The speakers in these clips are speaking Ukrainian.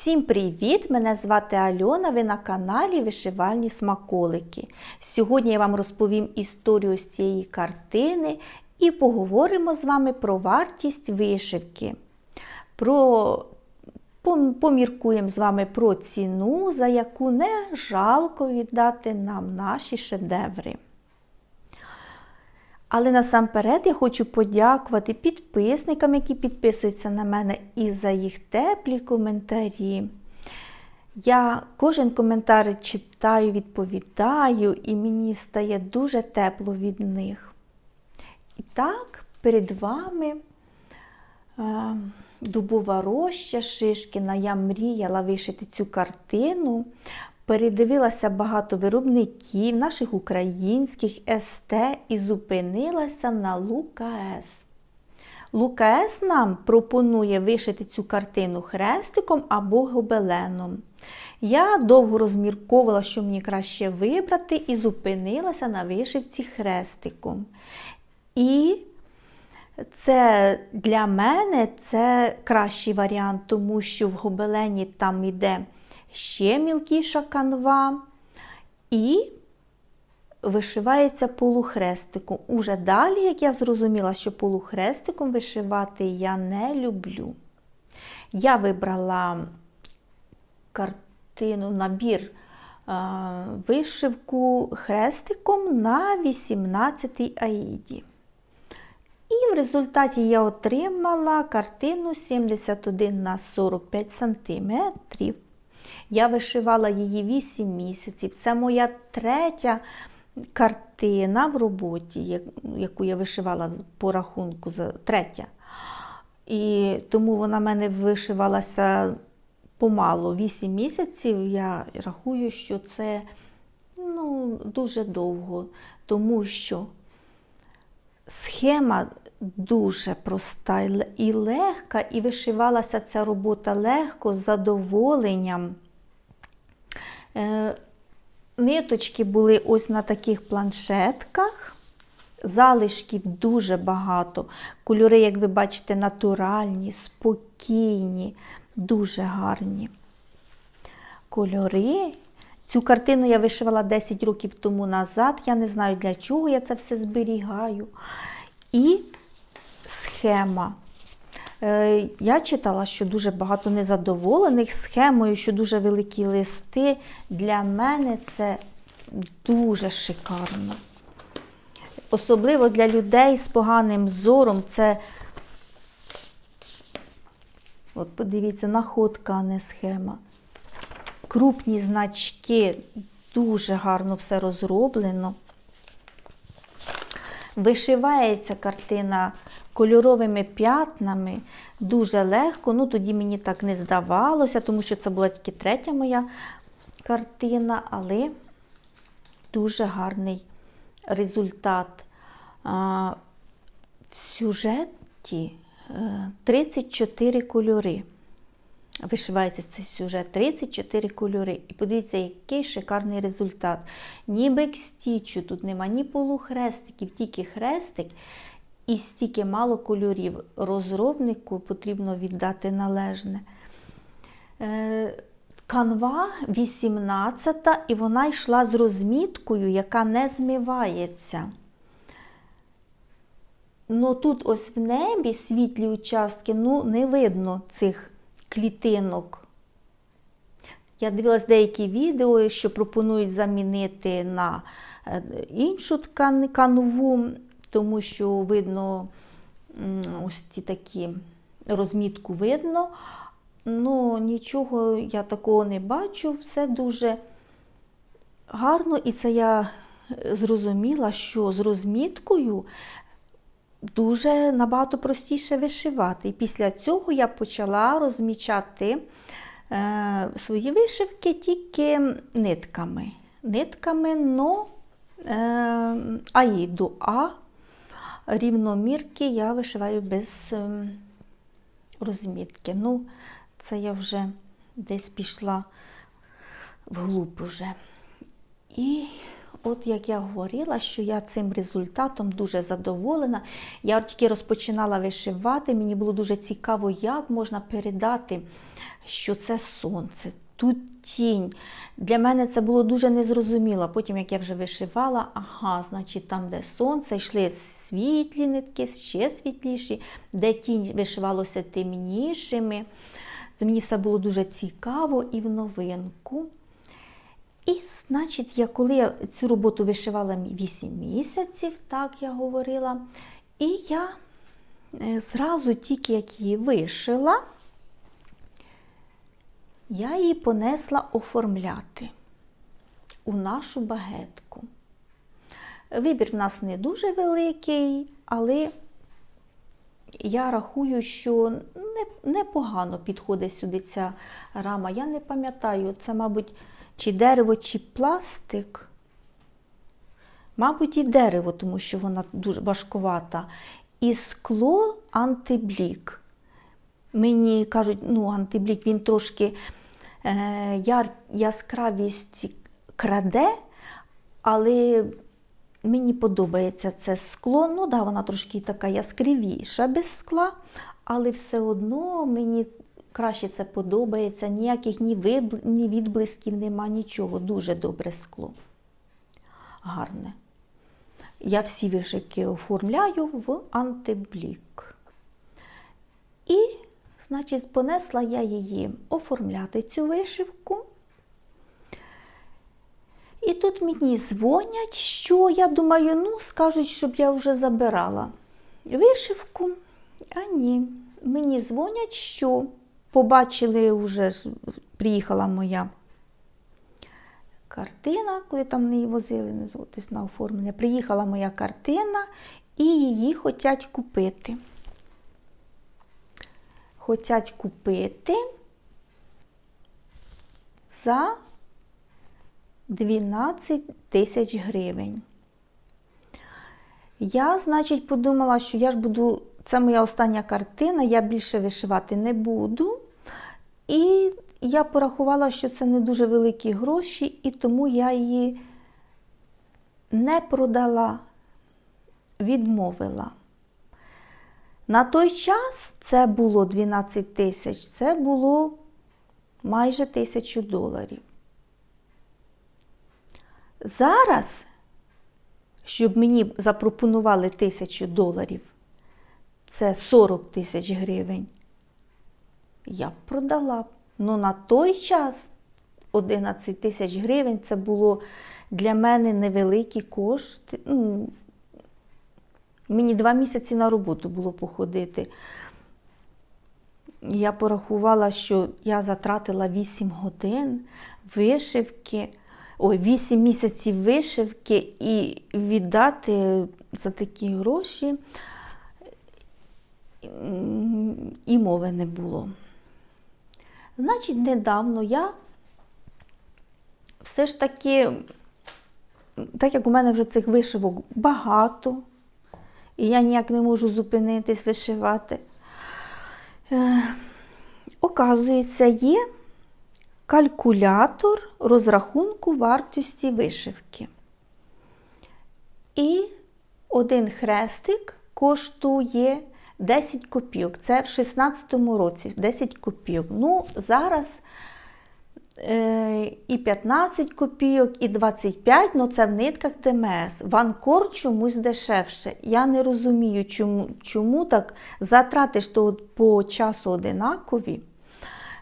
Всім привіт! Мене звати Альона. Ви на каналі Вишивальні Смаколики. Сьогодні я вам розповім історію з цієї картини і поговоримо з вами про вартість вишивки. Про Поміркуємо з вами про ціну, за яку не жалко віддати нам наші шедеври. Але насамперед я хочу подякувати підписникам, які підписуються на мене і за їх теплі коментарі. Я кожен коментар читаю, відповідаю, і мені стає дуже тепло від них. І так, перед вами е, дубова роща Шишкіна. Я мріяла вишити цю картину. Передивилася багато виробників, наших українських СТ і зупинилася на Лукас. Лукас нам пропонує вишити цю картину хрестиком або гобеленом. Я довго розмірковувала, що мені краще вибрати, і зупинилася на вишивці хрестиком. І це для мене це кращий варіант, тому що в гобелені там йде ще мілкіша канва і вишивається полухрестиком. Уже далі, як я зрозуміла, що полухрестиком вишивати я не люблю. Я вибрала картину, набір вишивку хрестиком на 18-й аїді. І в результаті я отримала картину 71 на 45 см. Я вишивала її 8 місяців. Це моя третя картина в роботі, яку я вишивала по рахунку третя. І тому вона в мене вишивалася помало 8 місяців. Я рахую, що це ну, дуже довго, тому що схема дуже проста і легка, і вишивалася ця робота легко, з задоволенням. Е, Ниточки були ось на таких планшетках. Залишків дуже багато. Кольори, як ви бачите, натуральні, спокійні, дуже гарні. Кольори. Цю картину я вишивала 10 років тому назад. Я не знаю, для чого я це все зберігаю. І схема. Е, Я читала, що дуже багато незадоволених схемою, що дуже великі листи. Для мене це дуже шикарно. Особливо для людей з поганим зором це, от подивіться, находка, а не схема. Крупні значки, дуже гарно все розроблено. Вишивається картина кольоровими п'ятнами, дуже легко. Ну, тоді мені так не здавалося, тому що це була тільки третя моя картина, але дуже гарний результат. В сюжеті 34 кольори. Вишивається цей сюжет 34 кольори. І подивіться, який шикарний результат. Ні бекстічу, тут нема, ні полухрестиків, тільки хрестик і стільки мало кольорів. Розробнику потрібно віддати належне. Канва 18 і вона йшла з розміткою, яка не змивається. Ну тут ось в небі світлі участки, ну не видно цих клітинок. Я дивилась деякі відео, що пропонують замінити на іншу канву, тому що видно ось ці такі розмітку видно. Ну, нічого я такого не бачу, все дуже гарно, і це я зрозуміла, що з розміткою дуже набагато простіше вишивати. І після цього я почала розмічати е, свої вишивки тільки нитками. Нитками, но е, аїду А, рівномірки я вишиваю без е, розмітки. Ну, це я вже десь пішла вглуб уже. І От як я говорила, що я цим результатом дуже задоволена. Я тільки розпочинала вишивати, мені було дуже цікаво, як можна передати, що це сонце, тут тінь. Для мене це було дуже незрозуміло. Потім, як я вже вишивала, ага, значить, там, де сонце, йшли світлі нитки, ще світліші, де тінь вишивалося темнішими. Це мені все було дуже цікаво і в новинку. І, значить, я коли я цю роботу вишивала 8 місяців, так я говорила, і я е, зразу, тільки як її вишила, я її понесла оформляти у нашу багетку. Вибір в нас не дуже великий, але я рахую, що непогано підходить сюди ця рама. Я не пам'ятаю, це, мабуть, чи дерево, чи пластик. Мабуть, і дерево, тому що вона дуже важкувата. І скло антиблік. Мені кажуть, ну, антиблік він трошки е, яр, яскравість краде, але мені подобається це скло. Ну, да, вона трошки така яскравіша без скла, але все одно мені краще це подобається. Ніяких ні, вибл... ні відблисків нема, нічого. Дуже добре скло. Гарне. Я всі вишивки оформляю в антиблік. І, значить, понесла я її оформляти цю вишивку. І тут мені дзвонять, що я думаю, ну, скажуть, щоб я вже забирала вишивку. А ні, мені дзвонять, що побачили вже, приїхала моя картина, коли там неї возили, не зводись на оформлення. Приїхала моя картина і її хочуть купити. Хочуть купити за 12 тисяч гривень. Я, значить, подумала, що я ж буду, це моя остання картина, я більше вишивати не буду. І я порахувала, що це не дуже великі гроші, і тому я її не продала, відмовила. На той час це було 12 тисяч, це було майже тисячу доларів. Зараз, щоб мені запропонували тисячу доларів, це 40 тисяч гривень, я б продала. Ну на той час 11 тисяч гривень це було для мене невеликі кошти. Ну, Мені два місяці на роботу було походити. Я порахувала, що я затратила 8 годин вишивки, ой, 8 місяців вишивки і віддати за такі гроші і мови не було. Значить, недавно я все ж таки, так як у мене вже цих вишивок багато, і я ніяк не можу зупинитись вишивати. Е, оказується, є калькулятор розрахунку вартості вишивки. І один хрестик коштує 10 копійок. Це в 16-му році 10 копійок. Ну, зараз е, і 15 копійок, і 25, ну це в нитках ТМС. Ванкор чомусь дешевше. Я не розумію, чому, чому так затрати ж по часу одинакові.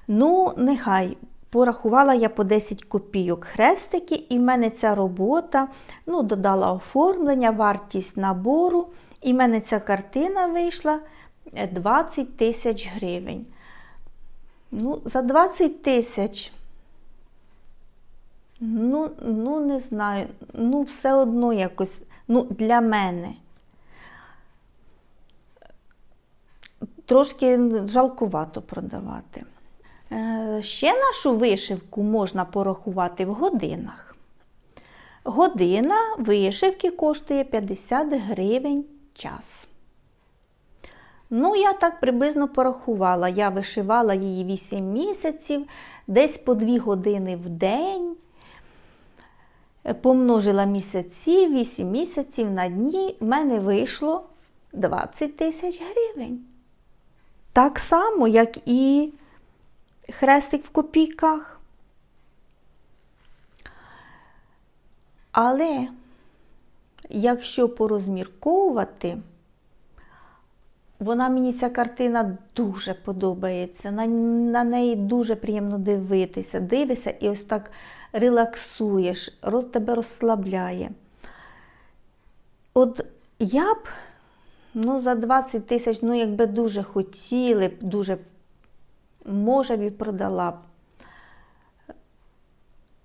Ну, нехай. Порахувала я по 10 копійок хрестики, і в мене ця робота ну, додала оформлення, вартість набору. І в мене ця картина вийшла 20 тисяч гривень. Ну, за 20 тисяч. Ну, ну, не знаю. Ну, все одно якось, ну, для мене. Трошки жалкувато продавати. Е, Ще нашу вишивку можна порахувати в годинах. Година вишивки коштує 50 гривень час. Ну, я так приблизно порахувала. Я вишивала її 8 місяців, десь по 2 години в день. Помножила місяці, 8 місяців на дні, в мене вийшло 20 тисяч гривень. Так само, як і хрестик в копійках. Але якщо порозмірковувати, вона мені ця картина дуже подобається. На, на неї дуже приємно дивитися. Дивишся і ось так релаксуєш, роз, тебе розслабляє. От я б ну, за 20 тисяч, ну, якби дуже хотіли б, дуже, може б і продала б.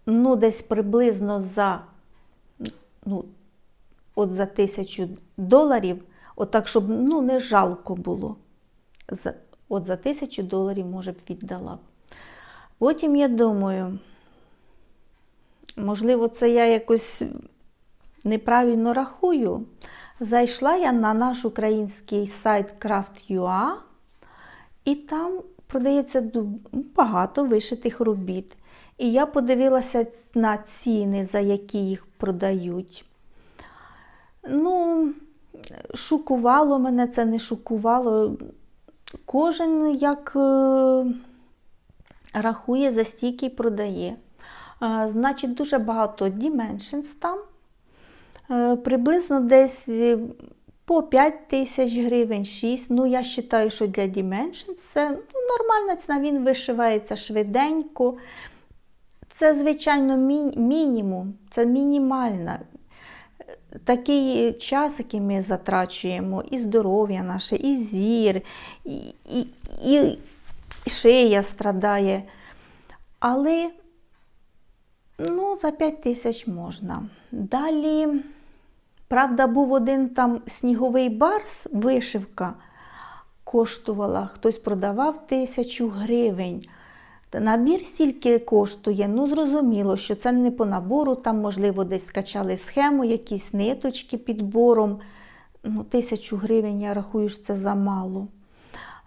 Ну, десь приблизно за, ну, от за тисячу доларів, от так, щоб ну, не жалко було. От за тисячу доларів, може б, віддала. Потім я думаю, можливо, це я якось неправильно рахую. Зайшла я на наш український сайт Craft.ua, і там продається багато вишитих робіт. І я подивилася на ціни, за які їх продають. Ну, шокувало мене це не шокувало. Кожен як е, рахує за стільки й продає. Е, Значить, дуже багато Dimensions там. Е, Приблизно десь по 5 тисяч гривень, 6. Ну, я вважаю, що для Dimensions це ну, нормальна ціна, він вишивається швиденько. Це, звичайно, мі- мінімум, це мінімальна. Такий час, який ми затрачуємо, і здоров'я наше, і зір, і, і, і, шия страдає. Але ну, за 5 тисяч можна. Далі, правда, був один там сніговий барс, вишивка коштувала, хтось продавав тисячу гривень. Набір стільки коштує, ну зрозуміло, що це не по набору, там, можливо, десь скачали схему, якісь ниточки підбором. Ну, тисячу гривень, я рахую, що це замало.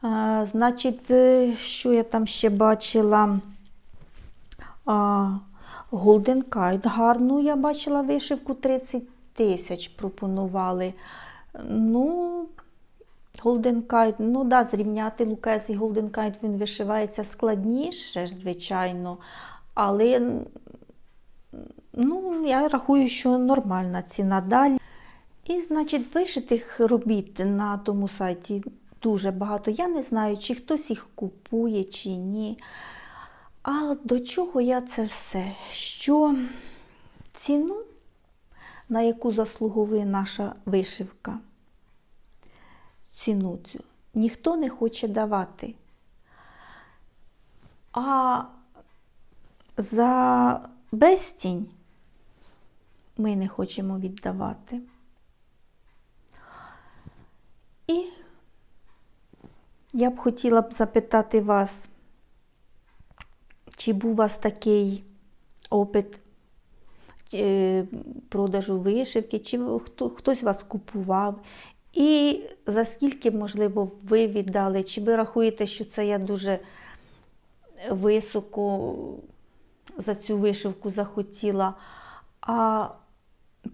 А, значить, е, що я там ще бачила? А, Golden Kite гарну я бачила вишивку 30 тисяч пропонували. Ну, Kite, ну да, зрівняти Лукес і Kite він вишивається складніше, звичайно. Але ну, я рахую, що нормальна ціна далі. І, значить, вишитих робіт на тому сайті дуже багато. Я не знаю, чи хтось їх купує, чи ні. А до чого я це все? Що ціну, на яку заслуговує наша вишивка, ціну цю ніхто не хоче давати. А за безцінь ми не хочемо віддавати. І я б хотіла б запитати вас, чи був у вас такий опит е, продажу вишивки, чи хто, хтось вас купував, і за скільки, можливо, ви віддали, чи ви рахуєте, що це я дуже високо за цю вишивку захотіла. А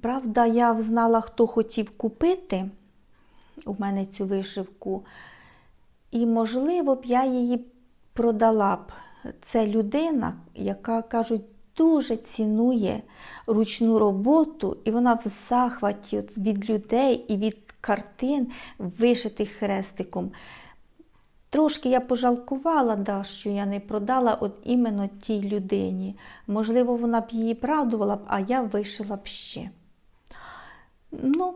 правда, я знала, хто хотів купити у мене цю вишивку. І, можливо, б я її продала б. Це людина, яка, кажуть, дуже цінує ручну роботу, і вона в захваті від людей і від картин, вишитих хрестиком. Трошки я пожалкувала, да, що я не продала от іменно тій людині. Можливо, вона б її правдувала б, а я вишила б ще. Ну,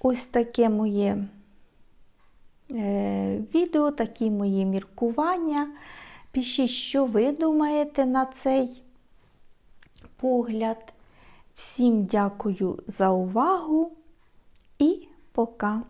ось таке моє е, відео, такі мої міркування. Пишіть, що ви думаєте на цей погляд. Всім дякую за увагу і пока!